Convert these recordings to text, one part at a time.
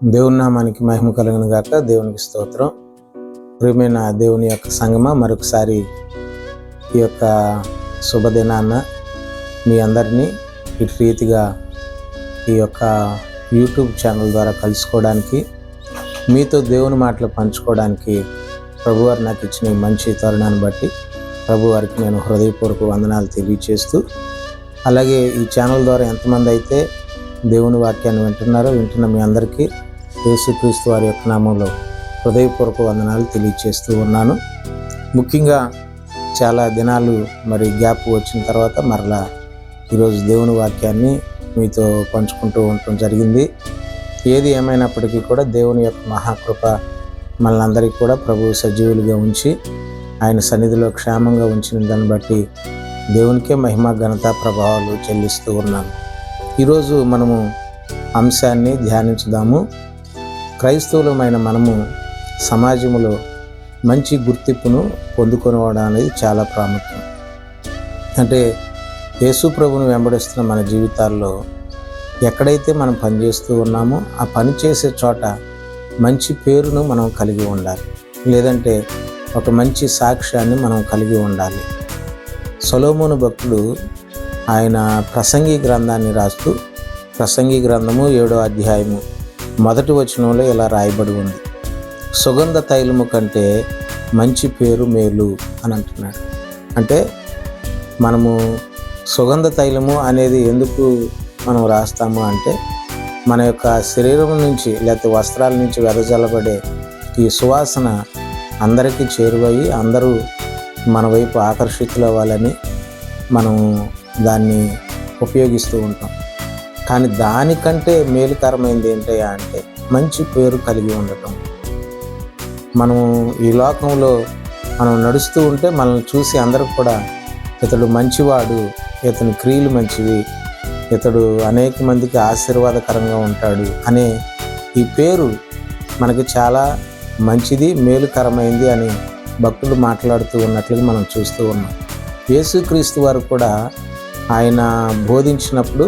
దేవుని నామానికి మహిమ కలుగును గాక. దేవునికి స్తోత్రం. ప్రియమైన దేవుని యొక్క సంగమ మరొకసారి ఈ యొక్క శుభదినాన్న మీ అందరినీ ఇటు రీతిగా ఈ యొక్క యూట్యూబ్ ఛానల్ ద్వారా కలుసుకోవడానికి మీతో దేవుని మాటలు పంచుకోవడానికి ప్రభువారు నాకు ఇచ్చిన మంచి తరుణాన్ని బట్టి ప్రభువారికి నేను హృదయపూర్వక వందనాలు తెలియచేస్తూ అలాగే ఈ ఛానల్ ద్వారా ఎంతమంది అయితే దేవుని వాక్యాన్ని వింటున్నారో వింటున్న మీ అందరికీ యేసుక్రీస్తు వారి యొక్క నామంలో హృదయపూర్వక వందనాలు తెలియచేస్తూ ఉన్నాను. ముఖ్యంగా చాలా దినాలు మరి గ్యాప్ వచ్చిన తర్వాత మరలా ఈరోజు దేవుని వాక్యాన్ని మీతో పంచుకుంటూ ఉండటం జరిగింది. ఏది ఏమైనప్పటికీ కూడా దేవుని యొక్క మహాకృప మనందరికీ కూడా ప్రభు సజీవులుగా ఉంచి ఆయన సన్నిధిలో క్షేమంగా ఉంచిన దాన్ని బట్టి దేవునికే మహిమ ఘనత ప్రభావాలు చెల్లిస్తూ ఉన్నాను. ఈరోజు మనము అంశాన్ని ధ్యానించుదాము. క్రైస్తవులమైన మనము సమాజంలో మంచి గుర్తింపును పొందుకోవడం అనేది చాలా ప్రాముఖ్యం. అంటే యేసుప్రభును వెంబడిస్తున్న మన జీవితాల్లో ఎక్కడైతే మనం పనిచేస్తూ ఉన్నామో ఆ పని చేసే చోట మంచి పేరును మనం కలిగి ఉండాలి. లేదంటే ఒక మంచి సాక్ష్యాన్ని మనం కలిగి ఉండాలి. సొలోమోను భక్తుడు ఆయన ప్రసంగి గ్రంథాన్ని రాస్తూ ప్రసంగి గ్రంథము ఏడో అధ్యాయము మొదటి వచనంలో ఇలా రాయబడి ఉంది. సుగంధ తైలము కంటే మంచి పేరు మేలు అని అంటున్నాడు. అంటే మనము సుగంధ తైలము అనేది ఎందుకు మనం రాస్తాము అంటే మన యొక్క శరీరం నుంచి లేకపోతే వస్త్రాల నుంచి వెదజల్లబడే ఈ సువాసన అందరికీ చేరువయ్యి అందరూ మన వైపు ఆకర్షితులవ్వాలని మనం దాన్ని ఉపయోగిస్తూ ఉంటాం. కానీ దానికంటే మేలుకరమైనది ఏంటయ్యా అంటే మంచి పేరు కలిగి ఉండటం. మనము ఈ లోకంలో మనం నడుస్తూ ఉంటే మనల్ని చూసి అందరూ కూడా ఇతడు మంచివాడు ఇతని క్రియలు మంచివి ఇతడు అనేక మందికి ఆశీర్వాదకరంగా ఉంటాడు అనే ఈ పేరు మనకి చాలా మంచిది మేలుకరమైంది అని భక్తులు మాట్లాడుతూ ఉన్నట్లుగా మనం చూస్తూ ఉన్నాం. యేసుక్రీస్తు వారు కూడా ఆయన బోధించినప్పుడు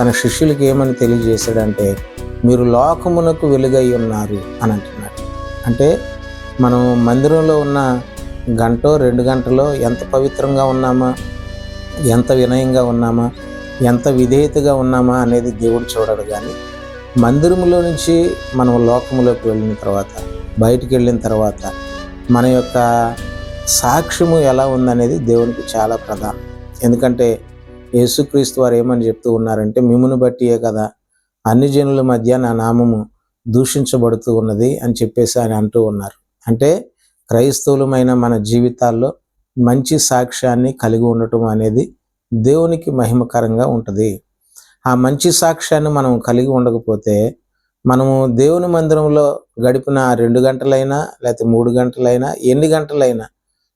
తన శిష్యులకి ఏమని తెలియజేశాడంటే మీరు లోకమునకు వెలుగై ఉన్నారు అని అంటున్నాడు. అంటే మనం మందిరంలో ఉన్న గంటో రెండు గంటలో ఎంత పవిత్రంగా ఉన్నామా? ఎంత వినయంగా ఉన్నామా? ఎంత విధేయతగా ఉన్నామా అనేది దేవుడు చూడడు కానీ మందిరంలో నుంచి మనం లోకములోకి వెళ్ళిన తర్వాత బయటికి వెళ్ళిన తర్వాత మన యొక్క సాక్ష్యము ఎలా ఉందనేది దేవునికి చాలా ప్రధానం. ఎందుకంటే యేసుక్రీస్తు వారు ఏమని చెప్తూ ఉన్నారంటే మిమ్మును బట్టియే కదా అన్ని జనుల మధ్య నా నామము దూషించబడుతూ ఉన్నది అని చెప్పేసి ఆయన అంటూ ఉన్నారు. అంటే క్రైస్తవులమైన మన జీవితాల్లో మంచి సాక్ష్యాన్ని కలిగి ఉండటం అనేది దేవునికి మహిమకరంగా ఉంటుంది. ఆ మంచి సాక్ష్యాన్ని మనం కలిగి ఉండకపోతే మనము దేవుని మందిరంలో గడిపిన రెండు గంటలైనా లేకపోతే మూడు గంటలైనా ఎన్ని గంటలైనా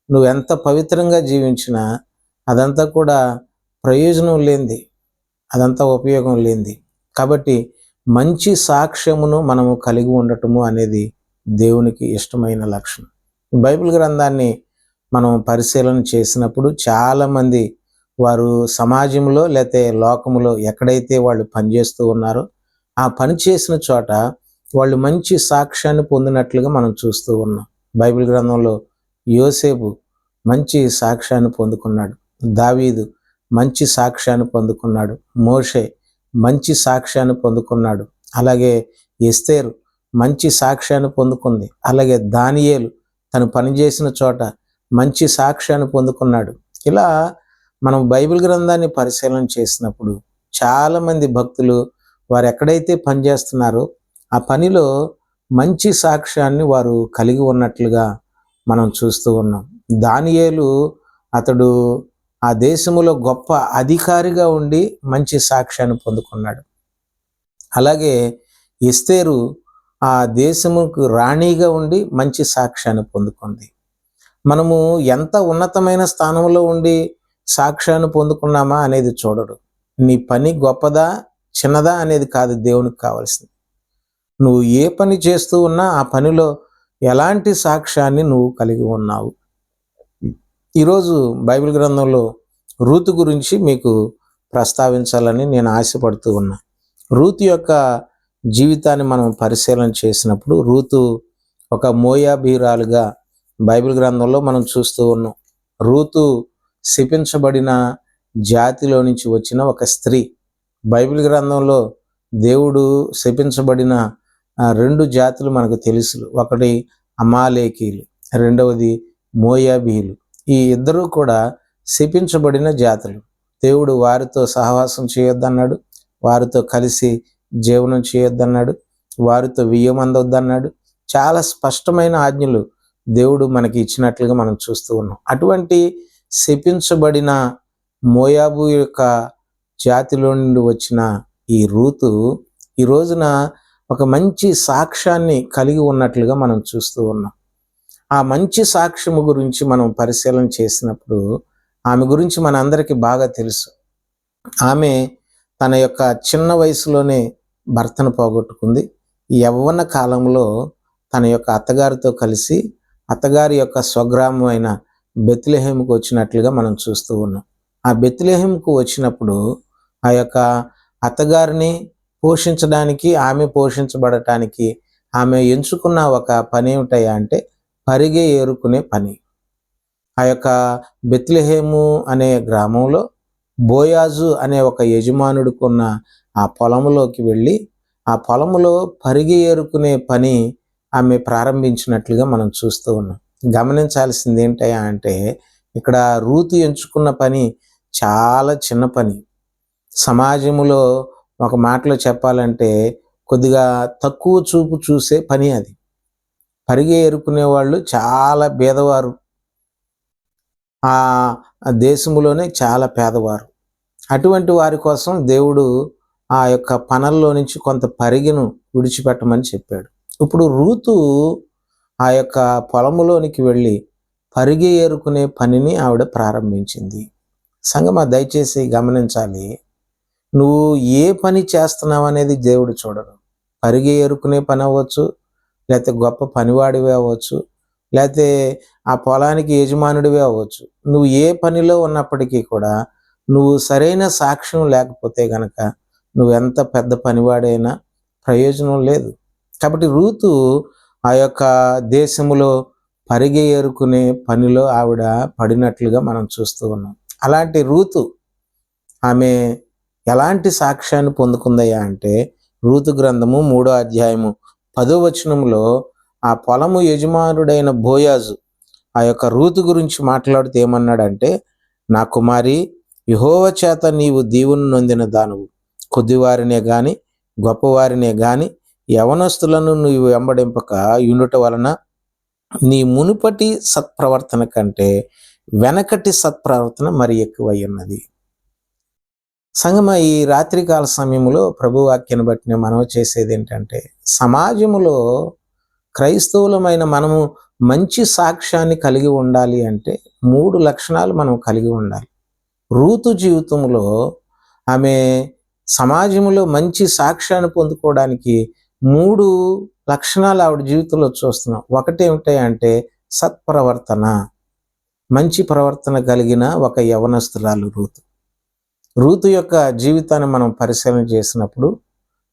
నువ్వు ఎంత పవిత్రంగా జీవించినా అదంతా కూడా ప్రయోజనం లేనిది అదంతా ఉపయోగం లేనిది. కాబట్టి మంచి సాక్ష్యమును మనము కలిగి ఉండటము అనేది దేవునికి ఇష్టమైన లక్షణం. బైబిల్ గ్రంథాన్ని మనం పరిశీలన చేసినప్పుడు చాలామంది వారు సమాజంలో లేకపోతే లోకములో ఎక్కడైతే వాళ్ళు పనిచేస్తూ ఉన్నారో ఆ పని చేసిన చోట వాళ్ళు మంచి సాక్ష్యాన్ని పొందినట్లుగా మనం చూస్తూ ఉన్నాం. బైబిల్ గ్రంథంలో యోసేపు మంచి సాక్ష్యాన్ని పొందుకున్నాడు. దావీదు మంచి సాక్ష్యాన్ని పొందుకున్నాడు. మోషే మంచి సాక్ష్యాన్ని పొందుకున్నాడు. అలాగే ఎస్తేరు మంచి సాక్ష్యాన్ని పొందుకుంది. అలాగే దానియేలు తను పనిచేసిన చోట మంచి సాక్ష్యాన్ని పొందుకున్నాడు. ఇలా మనం బైబిల్ గ్రంథాన్ని పరిశీలన చేసినప్పుడు చాలామంది భక్తులు వారు ఎక్కడైతే పనిచేస్తున్నారో ఆ పనిలో మంచి సాక్ష్యాన్ని వారు కలిగి ఉన్నట్లుగా మనం చూస్తూ ఉన్నాం. దానియేలు అతడు ఆ దేశములో గొప్ప అధికారిగా ఉండి మంచి సాక్ష్యాన్ని పొందుకున్నాడు. అలాగే ఇస్తేరు ఆ దేశముకు రాణిగా ఉండి మంచి సాక్ష్యాన్ని పొందుకుంది. మనము ఎంత ఉన్నతమైన స్థానంలో ఉండి సాక్ష్యాన్ని పొందుకున్నామా అనేది చూడడు. నీ పని గొప్పదా చిన్నదా అనేది కాదు దేవునికి కావాల్సింది. నువ్వు ఏ పని చేస్తూ ఉన్నా ఆ పనిలో ఎలాంటి సాక్ష్యాన్ని నువ్వు కలిగి ఉన్నావు? ఈరోజు బైబిల్ గ్రంథంలో రూతు గురించి మీకు ప్రస్తావించాలని నేను ఆశపడుతూ ఉన్నా. రూతు యొక్క జీవితాన్ని మనం పరిశీలన చేసినప్పుడు రూతు ఒక మోయాబీరాలుగా బైబిల్ గ్రంథంలో మనం చూస్తూ ఉన్నాం. రూతు శపించబడిన జాతిలో నుంచి వచ్చిన ఒక స్త్రీ. బైబిల్ గ్రంథంలో దేవుడు శపించబడిన రెండు జాతులు మనకు తెలుసు ఒకటి అమాలేకీలు రెండవది మోయాబీలు ఈ ఇద్దరూ కూడా శపించబడిన జాతులు దేవుడు వారితో సహవాసం చేయొద్దన్నాడు. వారితో కలిసి జీవనం చేయొద్దన్నాడు. వారితో వియ్యం అందొద్దన్నాడు. చాలా స్పష్టమైన ఆజ్ఞలు దేవుడు మనకి ఇచ్చినట్లుగా మనం చూస్తూ ఉన్నాం. అటువంటి శపించబడిన మోయాబు యొక్క జాతిలో నుండి వచ్చిన ఈ రూతు ఈ రోజున ఒక మంచి సాక్ష్యాన్ని కలిగి ఉన్నట్లుగా మనం చూస్తూ ఉన్నాం. ఆ మంచి సాక్ష్యము గురించి మనం పరిశీలన చేసినప్పుడు ఆమె గురించి మనందరికీ బాగా తెలుసు. ఆమె తన యొక్క చిన్న వయసులోనే భర్తను పోగొట్టుకుంది. యవ్వన కాలంలో తన యొక్క అత్తగారితో కలిసి అత్తగారి యొక్క స్వగ్రామం అయిన బెత్లెహేమ్కు వచ్చినట్లుగా మనం చూస్తూ ఉన్నాం. ఆ బెత్లెహేమ్కు వచ్చినప్పుడు ఆ యొక్క అత్తగారిని పోషించడానికి ఆమె పోషించబడటానికి ఆమె ఎంచుకున్న ఒక పని ఏమిటయ్యా అంటే పరిగె ఏరుకునే పని. ఆ యొక్క బెత్లెహేము అనే గ్రామంలో బోయాజు అనే ఒక యజమానుడుకున్న ఆ పొలంలోకి వెళ్ళి ఆ పొలంలో పరిగె ఏరుకునే పని ఆమె ప్రారంభించినట్లుగా మనం చూస్తూ ఉన్నాం. గమనించాల్సింది ఏంటయ్యా అంటే ఇక్కడ రూతు ఎంచుకున్న పని చాలా చిన్న పని. సమాజంలో ఒక మాటలో చెప్పాలంటే కొద్దిగా తక్కువ చూపు చూసే పని అది. పరిగె ఏరుకునే వాళ్ళు చాలా పేదవారు ఆ దేశంలోనే చాలా పేదవారు. అటువంటి వారి కోసం దేవుడు ఆ యొక్క పనల్లో నుంచి కొంత పరిగెను విడిచిపెట్టమని చెప్పాడు. ఇప్పుడు రూతు ఆ యొక్క పొలములోనికి వెళ్ళి పరిగె ఏరుకునే పనిని ఆవిడ ప్రారంభించింది. సంగమ దయచేసి గమనించాలి. నువ్వు ఏ పని చేస్తున్నావు అనేది దేవుడు చూడడు. పరిగె ఏరుకునే పని అవ్వచ్చు లేకపోతే గొప్ప పనివాడివి అవ్వచ్చు లేకపోతే ఆ పొలానికి యజమానుడివే అవ్వచ్చు. నువ్వు ఏ పనిలో ఉన్నప్పటికీ కూడా నువ్వు సరైన సాక్ష్యం లేకపోతే గనక నువ్వు ఎంత పెద్ద పనివాడైనా ప్రయోజనం లేదు. కాబట్టి రూతు ఆ యొక్క దేశంలో పరిగె ఏరుకునే పనిలో ఆవిడ పడినట్లుగా మనం చూస్తూ ఉన్నాం. అలాంటి రూతు ఆమె ఎలాంటి సాక్ష్యాన్ని పొందుకుందయ్యా అంటే రూతు గ్రంథము మూడో అధ్యాయము పదో వచనంలో ఆ పొలము యజమానుడైన బోయాజు ఆ యొక్క రూతు గురించి మాట్లాడుతూ ఏమన్నాడంటే నా కుమారి యుహోవ చేత నీవు దీవును నొందిన దానువు. కొద్దివారినే గాని గొప్పవారినే గాని యవనస్తులను నువ్వు వెంబడింపక యుండుట వలన నీ మునుపటి సత్ప్రవర్తన కంటే వెనకటి సత్ప్రవర్తన మరి ఎక్కువై ఉన్నది. సంగమ ఈ రాత్రికాల సమయంలో ప్రభు బట్టి నేను మనవి చేసేది ఏంటంటే సమాజములో క్రైస్తవులమైన మనము మంచి సాక్ష్యాన్ని కలిగి ఉండాలి అంటే మూడు లక్షణాలు మనం కలిగి ఉండాలి. రూతు జీవితంలో ఆమె సమాజంలో మంచి సాక్ష్యాన్ని పొందుకోవడానికి మూడు లక్షణాలు ఆవిడ జీవితంలో చూస్తున్నాం ఒకటి ఏమిటాయంటే సత్ప్రవర్తన మంచి ప్రవర్తన కలిగిన ఒక యవనస్తురాలు రూతు. రూతు యొక్క జీవితాన్ని మనం పరిశీలన చేసినప్పుడు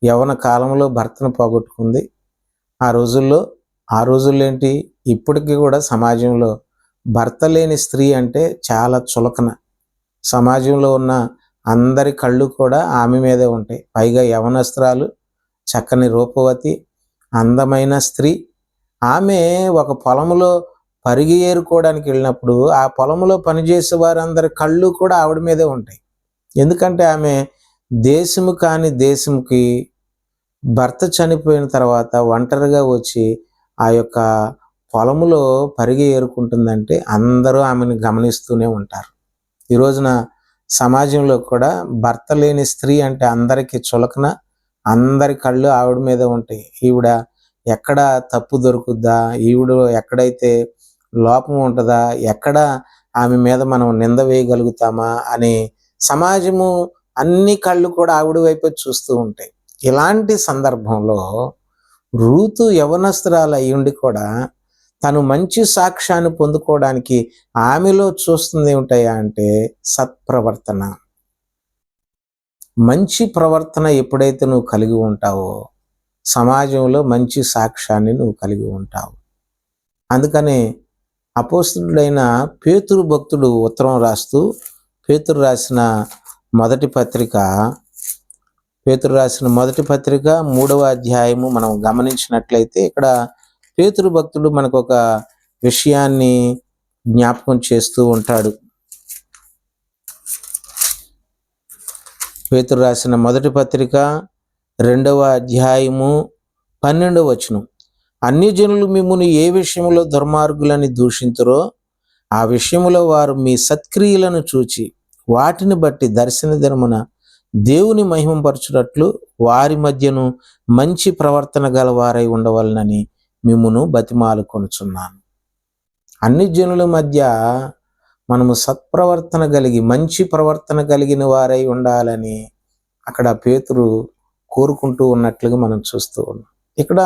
యవన కాలంలో భర్తను పోగొట్టుకుంది. ఆ రోజుల్లో ఆ రోజుల్లో ఏంటి? ఇప్పటికీ కూడా సమాజంలో భర్త లేని స్త్రీ అంటే చాలా చులకన. సమాజంలో ఉన్న అందరి కళ్ళు కూడా ఆమె మీదే ఉంటాయి. పైగా యవనస్త్రాలు చక్కని రూపవతి అందమైన స్త్రీ. ఆమె ఒక పొలంలో పరిగి ఏరుకోవడానికి వెళ్ళినప్పుడు ఆ పొలంలో పనిచేసే వారందరి కళ్ళు కూడా ఆవిడ మీదే ఉంటాయి. ఎందుకంటే ఆమె దేశము కాని దేశంకి భర్త చనిపోయిన తర్వాత ఒంటరిగా వచ్చి ఆ యొక్క పొలములో పరిగి ఏరుకుంటుందంటే అందరూ ఆమెను గమనిస్తూనే ఉంటారు. ఈ రోజున సమాజంలో కూడా భర్త లేని స్త్రీ అంటే అందరికీ చులకన అందరి కళ్ళు ఆవిడ మీద ఉంటాయి. ఈవిడ ఎక్కడ తప్పు దొరుకుద్దా ఈవిడ ఎక్కడైతే లోపం ఉంటుందా ఎక్కడ ఆమె మీద మనం నింద వేయగలుగుతామా అని సమాజము అన్ని కళ్ళు కూడా ఆవిడ వైపు చూస్తూ ఉంటాయి. ఇలాంటి సందర్భంలో రూతు యవనస్త్రాలు అయ్యుండి కూడా తను మంచి సాక్ష్యాన్ని పొందుకోవడానికి ఆమెలో చూస్తుంది ఏమిటయా అంటే సత్ప్రవర్తన. మంచి ప్రవర్తన ఎప్పుడైతే నువ్వు కలిగి ఉంటావో సమాజంలో మంచి సాక్ష్యాన్ని నువ్వు కలిగి ఉంటావు. అందుకనే అపోస్తుడైన పేతురు భక్తుడు ఉత్తరం రాస్తూ పేతురు రాసిన మొదటి పత్రిక పేతురు రాసిన మొదటి పత్రిక మూడవ అధ్యాయము మనం గమనించినట్లయితే ఇక్కడ పేతురు భక్తుడు మనకు ఒక విషయాన్ని జ్ఞాపకం చేస్తూ ఉంటాడు. పేతురు రాసిన మొదటి పత్రిక రెండవ అధ్యాయము పన్నెండవ వచనం. అన్ని జనులు మిమ్మల్ని ఏ విషయంలో దుర్మార్గులని దూషించరో ఆ విషయంలో వారు మీ సత్క్రియలను చూచి వాటిని బట్టి దర్శన దినమున దేవుని మహిమపరచునట్లు వారి మధ్యను మంచి ప్రవర్తన గలవారై ఉండవలనని మిమ్మును బతిమాలు కొనుచున్నాను. అన్ని జనుల మధ్య మనము సత్ప్రవర్తన కలిగి మంచి ప్రవర్తన కలిగిన వారై ఉండాలని అక్కడ పేతురు కోరుకుంటూ ఉన్నట్లుగా మనం చూస్తూ ఉన్నాం. ఇక్కడ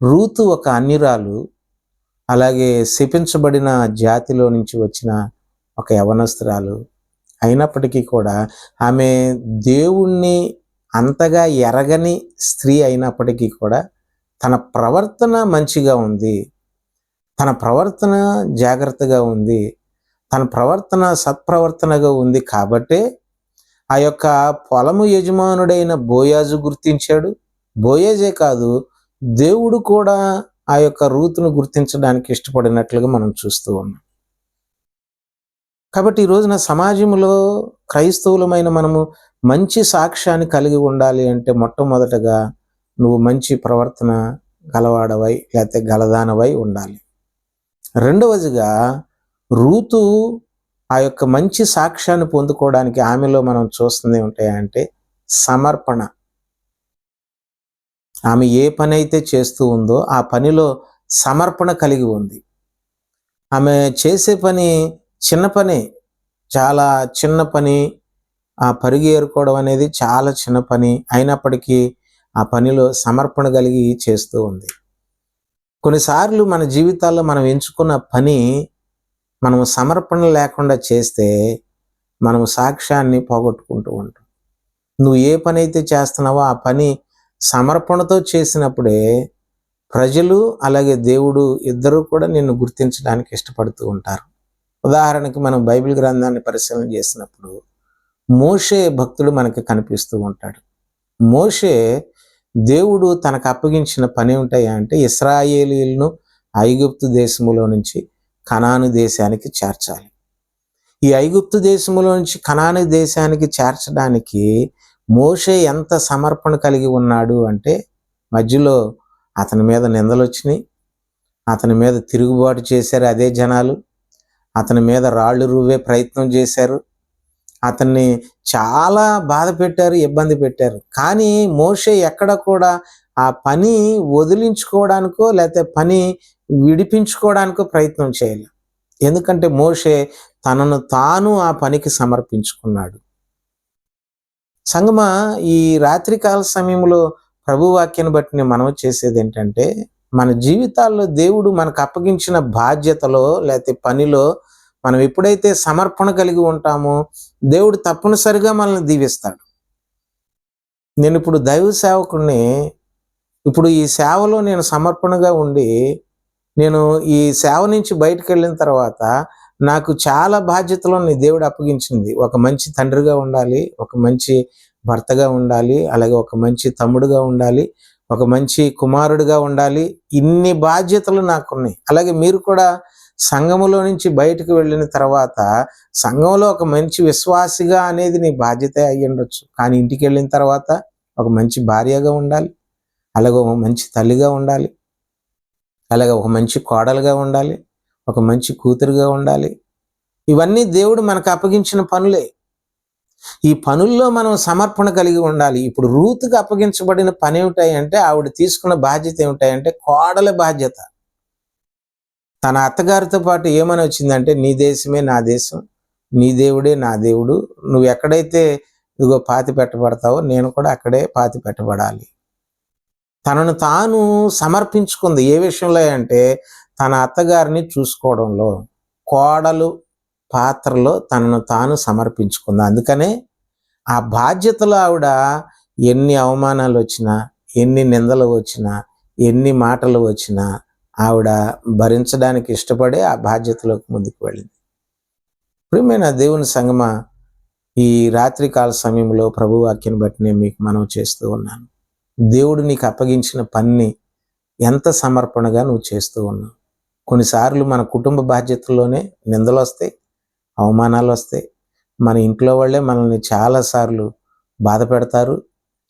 రూతు ఒక అన్నిరాలు అలాగే శపించబడిన జాతిలో నుంచి వచ్చిన ఒక యవనస్త్రాలు అయినప్పటికీ కూడా ఆమె దేవుణ్ణి అంతగా ఎరగని స్త్రీ అయినప్పటికీ కూడా తన ప్రవర్తన మంచిగా ఉంది. తన ప్రవర్తన జాగ్రత్తగా ఉంది. తన ప్రవర్తన సత్ప్రవర్తనగా ఉంది కాబట్టే ఆ యొక్క పొలము యజమానుడైన బోయాజు గుర్తించాడు. బోయాజే కాదు దేవుడు కూడా ఆ యొక్క రూతును గుర్తించడానికి ఇష్టపడినట్లుగా మనం చూస్తూ ఉన్నాం. కాబట్టి ఈ రోజున సమాజంలో క్రైస్తవులమైన మనము మంచి సాక్ష్యాన్ని కలిగి ఉండాలి అంటే మొట్టమొదటగా నువ్వు మంచి ప్రవర్తన గలవాడవై లేకపోతే గలదానవై ఉండాలి. రెండవదిగా రూతు ఆ యొక్క మంచి సాక్ష్యాన్ని పొందుకోవడానికి ఆమెలో మనం చూస్తుంది ఉంటాయంటే సమర్పణ. ఆమె ఏ పని అయితే చేస్తూ ఉందో ఆ పనిలో సమర్పణ కలిగి ఉంది. ఆమె చేసే పని చిన్న పని చాలా చిన్న పని ఆ పరుగు ఏరుకోవడం అనేది చాలా చిన్న పని అయినప్పటికీ ఆ పనిలో సమర్పణ కలిగి చేస్తూ ఉంది. కొన్నిసార్లు మన జీవితాల్లో మనం ఎంచుకున్న పని మనం సమర్పణ లేకుండా చేస్తే మనం సాక్ష్యాన్ని పోగొట్టుకుంటూ ఉంటాం. నువ్వు ఏ పని అయితే చేస్తున్నావో ఆ పని సమర్పణతో చేసినప్పుడే ప్రజలు అలాగే దేవుడు ఇద్దరూ కూడా నిన్ను గుర్తించడానికి ఇష్టపడుతూ ఉంటారు. ఉదాహరణకి మనం బైబిల్ గ్రంథాన్ని పరిశీలన చేసినప్పుడు మోషే భక్తుడు మనకి కనిపిస్తూ ఉంటాడు. మోషే దేవుడు తనకు అప్పగించిన పని ఉంటాయా అంటే ఇస్రాయేలీలను ఐగుప్తు దేశములో నుంచి కనాను దేశానికి చేర్చాలి. ఈ ఐగుప్తు దేశములో నుంచి కనాను దేశానికి చేర్చడానికి మోషే ఎంత సమర్పణ కలిగి ఉన్నాడు అంటే మధ్యలో అతని మీద నిందలు వచ్చినాయి అతని మీద తిరుగుబాటు చేశారు అదే జనాలు. అతని మీద రాళ్ళు రువ్వే ప్రయత్నం చేశారు. అతన్ని చాలా బాధ పెట్టారు ఇబ్బంది పెట్టారు. కానీ మోషే ఎక్కడ కూడా ఆ పని వదిలించుకోవడానికో లేకపోతే పని విడిపించుకోవడానికో ప్రయత్నం చేయాలి. ఎందుకంటే మోషే తనను తాను ఆ పనికి సమర్పించుకున్నాడు. సంగమ ఈ రాత్రికాల సమయంలో ప్రభు వాక్యాన్ని బట్టి నేను మనవి చేసేది ఏంటంటే మన జీవితాల్లో దేవుడు మనకు అప్పగించిన బాధ్యతలో లేకపోతే పనిలో మనం ఎప్పుడైతే సమర్పణ కలిగి ఉంటామో దేవుడు తప్పనిసరిగా మనల్ని దీవిస్తాడు. నేను ఇప్పుడు దైవ సేవకుడిని ఇప్పుడు ఈ సేవలో నేను సమర్పణగా ఉండి నేను ఈ సేవ నుంచి బయటకు వెళ్ళిన తర్వాత నాకు చాలా బాధ్యతలను దేవుడు అప్పగించింది. ఒక మంచి తండ్రిగా ఉండాలి ఒక మంచి భర్తగా ఉండాలి అలాగే ఒక మంచి తమ్ముడుగా ఉండాలి ఒక మంచి కుమారుడిగా ఉండాలి. ఇన్ని బాధ్యతలు నాకున్నాయి. అలాగే మీరు కూడా సంఘములో నుంచి బయటకు వెళ్ళిన తర్వాత సంఘంలో ఒక మంచి విశ్వాసిగా అనేది నీ బాధ్యత అయ్యి ఉండొచ్చు. కానీ ఇంటికి వెళ్ళిన తర్వాత ఒక మంచి భార్యగా ఉండాలి. అలాగే ఒక మంచి తల్లిగా ఉండాలి. అలాగే ఒక మంచి కోడలుగా ఉండాలి. ఒక మంచి కూతురుగా ఉండాలి. ఇవన్నీ దేవుడు మనకు అప్పగించిన పనులే. ఈ పనుల్లో మనం సమర్పణ కలిగి ఉండాలి. ఇప్పుడు రూతుకు అప్పగించబడిన పని ఏమిటాయంటే ఆవిడ తీసుకున్న బాధ్యత ఏమిటాయంటే కోడల బాధ్యత. తన అత్తగారితో పాటు ఏమని వచ్చిందంటే నీ దేశమే నా దేశం నీ దేవుడే నా దేవుడు నువ్వు ఎక్కడైతే ఇదిగో పాతి పెట్టబడతావో నేను కూడా అక్కడే పాతి పెట్టబడాలి. తనను తాను సమర్పించుకుంది ఏ విషయంలో అంటే తన అత్తగారిని చూసుకోవడంలో. కోడలు పాత్రలో తనను తాను సమర్పించుకుంది. అందుకనే ఆ బాధ్యతలో ఆవిడ ఎన్ని అవమానాలు వచ్చినా ఎన్ని నిందలు వచ్చినా ఎన్ని మాటలు వచ్చినా ఆవిడ భరించడానికి ఇష్టపడే ఆ బాధ్యతలోకి ముందుకు వెళ్ళింది. ప్రియమైన దేవుని సంగమ ఈ రాత్రికాల సమయంలో ప్రభు బట్టి నేను మీకు మనం చేస్తూ ఉన్నాను. దేవుడు నీకు అప్పగించిన పనిని ఎంత సమర్పణగా నువ్వు చేస్తూ ఉన్నావు. కొన్నిసార్లు మన కుటుంబ బాధ్యతల్లోనే నిందలు వస్తాయి అవమానాలు వస్తాయి మన ఇంట్లో వాళ్ళే మనల్ని చాలాసార్లు బాధ పెడతారు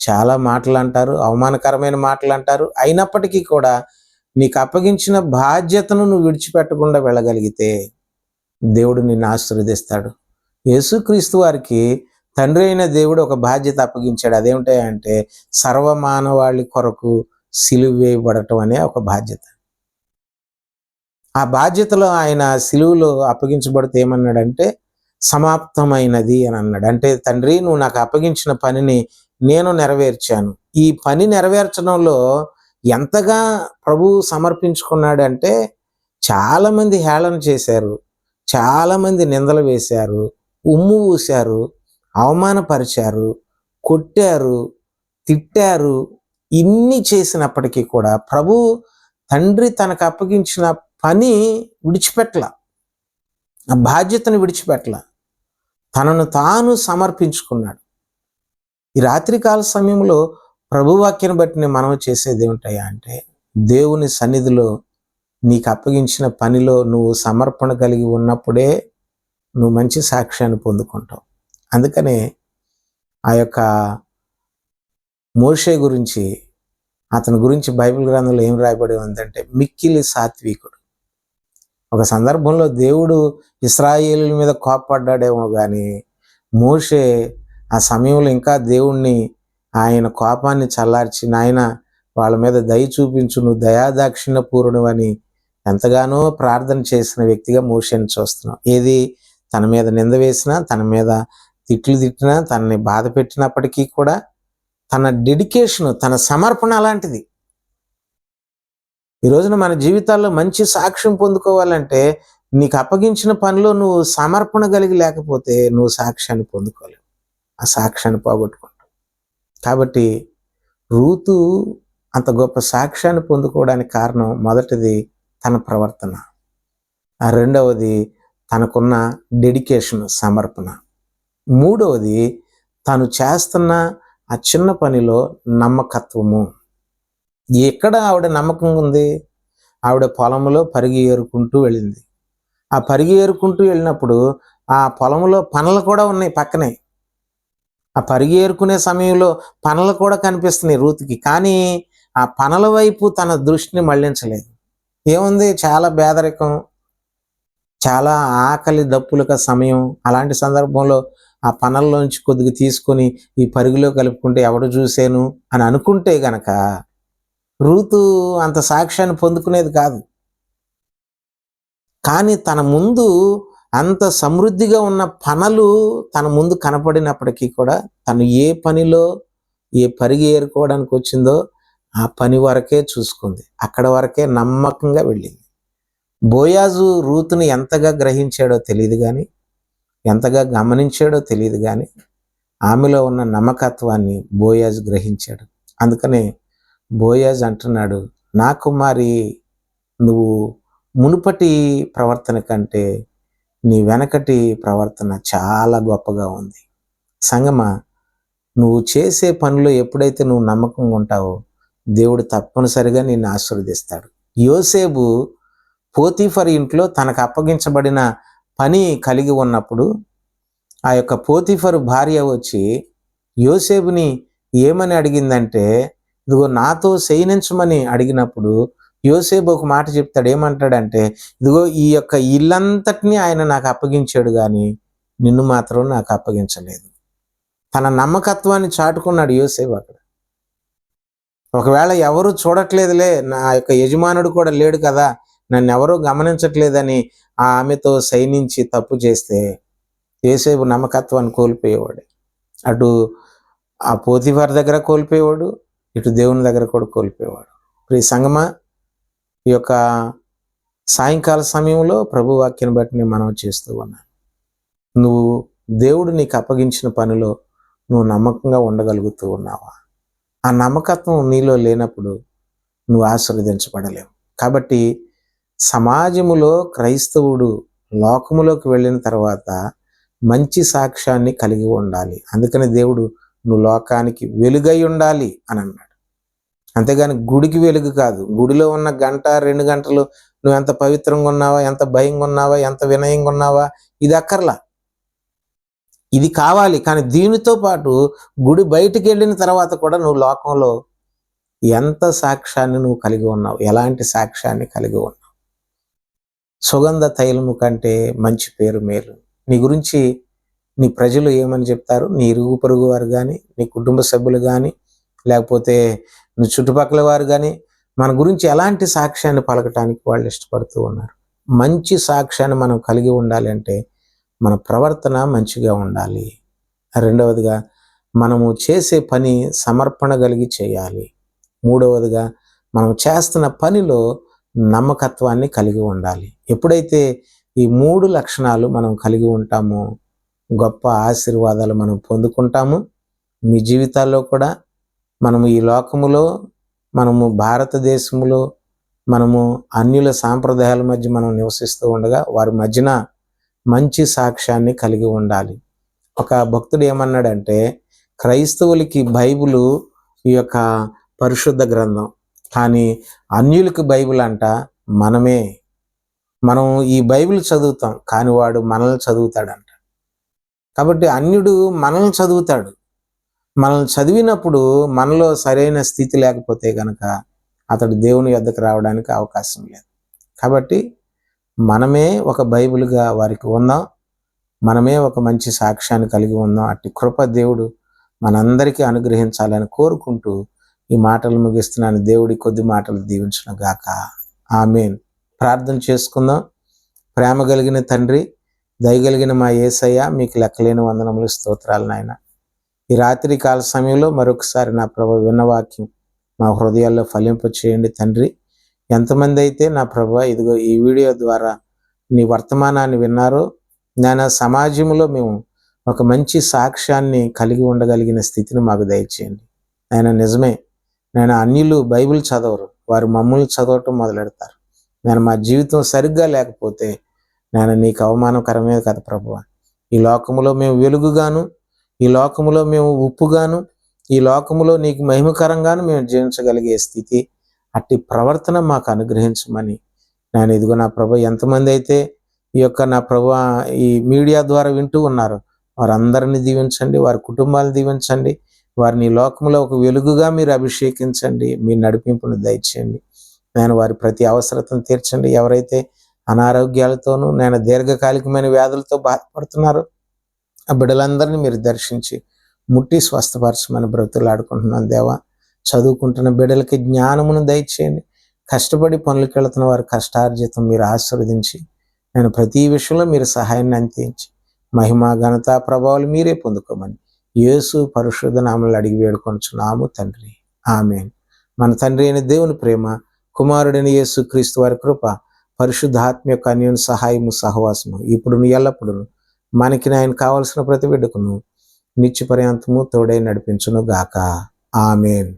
చాలా మాటలు అంటారు అవమానకరమైన మాటలు అంటారు అయినప్పటికీ కూడా నీకు అప్పగించిన బాధ్యతను నువ్వు విడిచిపెట్టకుండా వెళ్ళగలిగితే దేవుడు నిన్ను ఆశీర్వదిస్తాడు. యేసుక్రీస్తు వారికి తండ్రి అయిన దేవుడు ఒక బాధ్యత అప్పగించాడు. అదేమిటంటే సర్వమానవాళి కొరకు సిలువేయబడటం అనే ఒక బాధ్యత. ఆ బాధ్యతలో ఆయన సిలువులో అప్పగించబడితే ఏమన్నాడంటే సమాప్తమైనది అని అన్నాడు. అంటే తండ్రి నువ్వు నాకు అప్పగించిన పనిని నేను నెరవేర్చాను. ఈ పని నెరవేర్చడంలో ఎంతగా ప్రభు సమర్పించుకున్నాడంటే చాలామంది హేళన చేశారు చాలామంది నిందలు వేశారు ఉమ్ము ఊశారు అవమానపరిచారు కొట్టారు తిట్టారు ఇన్ని చేసినప్పటికీ కూడా ప్రభు తండ్రి తనకు అప్పగించిన పని విడిచిపెట్టల. ఆ బాధ్యతను విడిచిపెట్టల. తనను తాను సమర్పించుకున్నాడు. ఈ రాత్రికాల సమయంలో ప్రభువాక్యను బట్టి నేను మనవి చేసేది ఏమిటయ్యా అంటే దేవుని సన్నిధిలో నీకు అప్పగించిన పనిలో నువ్వు సమర్పణ కలిగి ఉన్నప్పుడే నువ్వు మంచి సాక్ష్యాన్ని పొందుకుంటావు. అందుకనే ఆ యొక్క మోషే గురించి అతని గురించి బైబిల్ గ్రంథంలో ఏం రాయబడి ఉందంటే మిక్కిలి సాత్వికుడు. ఒక సందర్భంలో దేవుడు ఇస్రాయేలుల మీద కోపడ్డాడేమో కానీ మోషే ఆ సమయంలో ఇంకా దేవుణ్ణి ఆయన కోపాన్ని చల్లార్చి నాయన వాళ్ళ మీద దయ చూపించు నువ్వు దయాదాక్షిణ్య పూర్ణు అని ఎంతగానో ప్రార్థన చేసిన వ్యక్తిగా మోషేని చూస్తున్నాం. ఏది తన మీద నింద వేసినా తన మీద తిట్లు తిట్టినా తనని బాధ పెట్టినప్పటికీ కూడా తన డెడికేషన్ తన సమర్పణ అలాంటిది. ఈ రోజున మన జీవితాల్లో మంచి సాక్ష్యం పొందుకోవాలంటే నీకు అప్పగించిన పనిలో నువ్వు సమర్పణ కలిగి లేకపోతే నువ్వు సాక్ష్యాన్ని పొందుకోలేవు. ఆ సాక్ష్యాన్ని పోగొట్టుకుంటావు. కాబట్టి రూతు అంత గొప్ప సాక్ష్యాన్ని పొందుకోవడానికి కారణం మొదటిది తన ప్రవర్తన. ఆ రెండవది తనకున్న డెడికేషన్ సమర్పణ. మూడవది తను చేస్తున్న ఆ చిన్న పనిలో నమ్మకత్వము. ఎక్కడ ఆవిడ నమ్మకం ఉంది? ఆవిడ పొలంలో పరిగి ఏరుకుంటూ వెళ్ళింది. ఆ పరిగి ఏరుకుంటూ వెళ్ళినప్పుడు ఆ పొలంలో పనులు కూడా ఉన్నాయి పక్కనే. ఆ పరిగి ఏరుకునే సమయంలో పనులు కూడా కనిపిస్తున్నాయి రూత్కి కానీ ఆ పనుల వైపు తన దృష్టిని మళ్ళించలేదు. ఏముంది? చాలా పేదరికం చాలా ఆకలి దప్పులక సమయం. అలాంటి సందర్భంలో ఆ పనుల్లోంచి కొద్దిగా తీసుకొని ఈ పరుగులో కలుపుకుంటే ఎవడు చూశాను అని అనుకుంటే గనక రూతు అంత సాక్ష్యాన్ని పొందుకునేది కాదు. కానీ తన ముందు అంత సమృద్ధిగా ఉన్న పనులు తన ముందు కనపడినప్పటికీ కూడా తను ఏ పనిలో ఏ పరిగి ఏరుకోవడానికి వచ్చిందో ఆ పని వరకే చూసుకుంది. అక్కడ వరకే నమ్మకంగా వెళ్ళింది. బోయాజు రూతుని ఎంతగా గ్రహించాడో తెలియదు కానీ ఎంతగా గమనించాడో తెలియదు కానీ ఆమెలో ఉన్న నమ్మకత్వాన్ని బోయాజ్ గ్రహించాడు. అందుకనే బోయాజ్ అంటున్నాడు నా కుమారి నువ్వు మునుపటి ప్రవర్తన కంటే నీ వెనకటి ప్రవర్తన చాలా గొప్పగా ఉంది. సంగమ నువ్వు చేసే పనిలో ఎప్పుడైతే నువ్వు నమ్మకంగా ఉంటావో దేవుడు తప్పనిసరిగా నిన్ను ఆశీర్వదిస్తాడు. యోసేపు పోతీఫర్ ఇంట్లో తనకు అప్పగించబడిన పని కలిగి ఉన్నప్పుడు ఆ యొక్క పోతీఫర్ భార్య వచ్చి యోసేపుని ఏమని అడిగిందంటే ఇదిగో నాతో శయనించమని అడిగినప్పుడు యోసేపు ఒక మాట చెప్తాడు. ఏమంటాడంటే ఇదిగో ఈ యొక్క ఇల్లంతటినీ ఆయన నాకు అప్పగించాడు కానీ నిన్ను మాత్రం నాకు అప్పగించలేదు. తన నమ్మకత్వాన్ని చాటుకున్నాడు యోసేపు అక్కడ. ఒకవేళ ఎవరు చూడట్లేదులే నా యొక్క యజమానుడు కూడా లేడు కదా నన్ను ఎవరూ గమనించట్లేదని ఆ ఆమెతో సైనించి తప్పు చేస్తే యోసేపు నమ్మకత్వాన్ని కోల్పోయేవాడు. అటు ఆ పోతివారి దగ్గర కోల్పోయేవాడు ఇటు దేవుని దగ్గర కూడా కోల్పోయేవాడు. ఇప్పుడు సంగమ ఈ యొక్క సాయంకాల సమయంలో ప్రభు వాక్యాన్ని బట్టి నేను మనం చేస్తూ ఉన్నాను నువ్వు దేవుడు నీకు అప్పగించిన పనిలో నువ్వు నమ్మకంగా ఉండగలుగుతూ ఉన్నావా? ఆ నమ్మకత్వం నీలో లేనప్పుడు నువ్వు ఆశీర్వదించబడలేవు. కాబట్టి సమాజములో క్రైస్తవుడు లోకములోకి వెళ్ళిన తర్వాత మంచి సాక్ష్యాన్ని కలిగి ఉండాలి. అందుకని దేవుడు నువ్వు లోకానికి వెలుగై ఉండాలి అని అన్నాడు. అంతేగాని గుడికి వెలుగు కాదు. గుడిలో ఉన్న గంట రెండు గంటలు నువ్వు ఎంత పవిత్రంగా ఉన్నావా ఎంత భయంగా ఉన్నావా ఎంత వినయంగా ఉన్నావా ఇది అక్కర్లా. ఇది కావాలి. కానీ దీనితో పాటు గుడి బయటికి వెళ్ళిన తర్వాత కూడా నువ్వు లోకంలో ఎంత సాక్ష్యాన్ని నువ్వు కలిగి ఉన్నావు ఎలాంటి సాక్ష్యాన్ని కలిగి ఉన్నావు? సుగంధ తైలము కంటే మంచి పేరు మేలు. నీ గురించి నీ ప్రజలు ఏమని చెప్తారు? నీ ఇరుగు పొరుగు వారు కానీ నీ కుటుంబ సభ్యులు కానీ లేకపోతే నీ చుట్టుపక్కల వారు కానీ మన గురించి ఎలాంటి సాక్ష్యాన్ని పలకటానికి వాళ్ళు ఇష్టపడుతూ ఉన్నారు? మంచి సాక్ష్యాన్ని మనం కలిగి ఉండాలి అంటే మన ప్రవర్తన మంచిగా ఉండాలి. రెండవదిగా మనము చేసే పని సమర్పణ కలిగి చేయాలి. మూడవదిగా మనం చేస్తున్న పనిలో నమ్మకత్వాన్ని కలిగి ఉండాలి. ఎప్పుడైతే ఈ మూడు లక్షణాలు మనం కలిగి ఉంటామో గొప్ప ఆశీర్వాదాలు మనం పొందుకుంటాము. మీ జీవితాల్లో కూడా మనము ఈ లోకములో మనము భారతదేశంలో మనము అన్యుల సాంప్రదాయాల మధ్య మనం నివసిస్తూ ఉండగా వారి మధ్యన మంచి సాక్ష్యాన్ని కలిగి ఉండాలి. ఒక భక్తుడు ఏమన్నాడంటే క్రైస్తవులకి బైబిలు ఈ యొక్క పరిశుద్ధ గ్రంథం. కానీ అన్యులకి బైబిల్ అంట మనమే. మనం ఈ బైబిల్ చదువుతాం కానీ వాడు మనల్ని చదువుతాడని కాబట్టి అన్యుడు మనల్ని చదువుతాడు. మనల్ని చదివినప్పుడు మనలో సరైన స్థితి లేకపోతే కనుక అతడు దేవుని యొద్దకు రావడానికి అవకాశం లేదు. కాబట్టి మనమే ఒక బైబిల్గా వారికి ఉందాం. మనమే ఒక మంచి సాక్ష్యాన్ని కలిగి ఉందాం. అట్టి కృప దేవుడు మనందరికీ అనుగ్రహించాలని కోరుకుంటూ ఈ మాటలు ముగిస్తున్నాను. దేవుడి కొద్ది మాటలు దీవించిన గాక. ఆమెన్. ప్రార్థన చేసుకుందాం. ప్రేమ కలిగిన తండ్రి దయగలిగిన మా ఏసయ్య మీకు లెక్కలేని వందనములు స్తోత్రాలు నాయన. ఈ రాత్రి కాల సమయంలో మరొకసారి నా ప్రభు విన్నవాక్యం మా హృదయాల్లో ఫలింప చేయండి తండ్రి. ఎంతమంది అయితే నా ప్రభు ఇదిగో ఈ వీడియో ద్వారా నీ వర్తమానాన్ని విన్నారో నేను సమాజంలో మేము ఒక మంచి సాక్ష్యాన్ని కలిగి ఉండగలిగిన స్థితిని మాకు దయచేయండి. ఆయన నిజమే నేను అన్యులు బైబిల్ చదవరు వారు మమ్మల్ని చదవటం మొదలెడతారు. నేను మా జీవితం సరిగ్గా లేకపోతే నేను నీకు అవమానకరమే కదా ప్రభు ఈ లోకములో మేము వెలుగుగాను ఈ లోకములో మేము ఉప్పుగాను ఈ లోకములో నీకు మహిమకరంగాను మేము జీవించగలిగే స్థితి అట్టి ప్రవర్తన మాకు అనుగ్రహించమని. నేను ఇదిగో నా ప్రభు ఎంతమంది అయితే ఈ యొక్క నా ప్రభు ఈ మీడియా ద్వారా వింటూ ఉన్నారు వారందరిని దీవించండి వారి కుటుంబాలను దీవించండి వారిని లోకంలో ఒక వెలుగుగా మీరు అభిషేకించండి మీ నడిపింపును దయచేయండి. నేను వారి ప్రతి అవసరతను తీర్చండి. ఎవరైతే అనారోగ్యాలతోనూ నేను దీర్ఘకాలికమైన వ్యాధులతో బాధపడుతున్నారు. ఆ బిడ్డలందరినీ మీరు దర్శించి ముట్టి స్వస్థపరచమని బ్రతులాడుకుంటున్నాను దేవా. చదువుకుంటున్న బిడ్డలకి జ్ఞానమును దయచేయండి. కష్టపడి పనులకు వెళుతున్న వారి కష్టార్జితం మీరు ఆశీర్వదించి నేను ప్రతి విషయంలో మీరు సహాయాన్ని అందించి మహిమా ఘనత ప్రభావాలు మీరే పొందుకోమని యేసు పరిశుద్ధ నామలు అడిగి వేడుకొనుచున్నాము తండ్రి. ఆమెన్. మన తండ్రి అయిన దేవుని ప్రేమ కుమారుడైన యేసు క్రీస్తు వారి కృప పరిశుద్ధాత్మ యొక్క అన్యోన్య సహాయము సహవాసము ఇప్పుడు ఎల్లప్పుడును. మనకి ఆయన కావలసిన ప్రతి బిడ్డకును నిత్య పర్యాంతము తోడై నడిపించును గాక ఆమెన్.